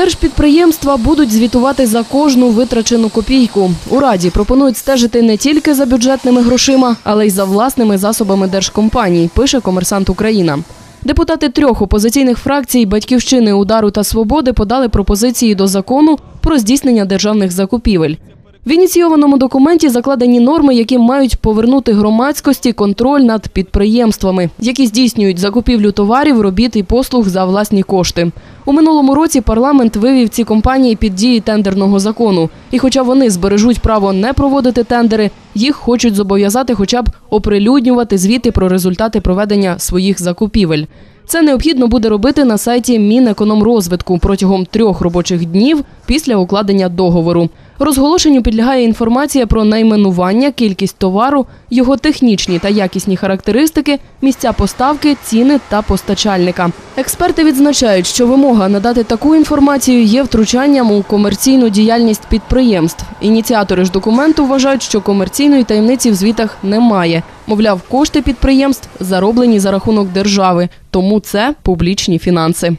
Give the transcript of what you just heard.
Держпідприємства будуть звітувати за кожну витрачену копійку. У раді пропонують стежити не тільки за бюджетними грошима, але й за власними засобами держкомпаній, пише Комерсант Україна. Депутати трьох опозиційних фракцій Батьківщини, Удару та Свободи подали пропозиції до закону про здійснення державних закупівель. В ініційованому документі закладені норми, які мають повернути громадськості контроль над підприємствами, які здійснюють закупівлю товарів, робіт і послуг за власні кошти. У минулому році парламент вивів ці компанії під дії тендерного закону. І хоча вони збережуть право не проводити тендери, їх хочуть зобов'язати хоча б оприлюднювати звіти про результати проведення своїх закупівель. Це необхідно буде робити на сайті Мінекономрозвитку протягом трьох робочих днів після укладення договору. Розголошенню підлягає інформація про найменування, кількість товару, його технічні та якісні характеристики, місця поставки, ціни та постачальника. Експерти відзначають, що вимога надати таку інформацію є втручанням у комерційну діяльність підприємств. Ініціатори ж документу вважають, що комерційної таємниці в звітах немає. Мовляв, кошти підприємств зароблені за рахунок держави, тому це публічні фінанси.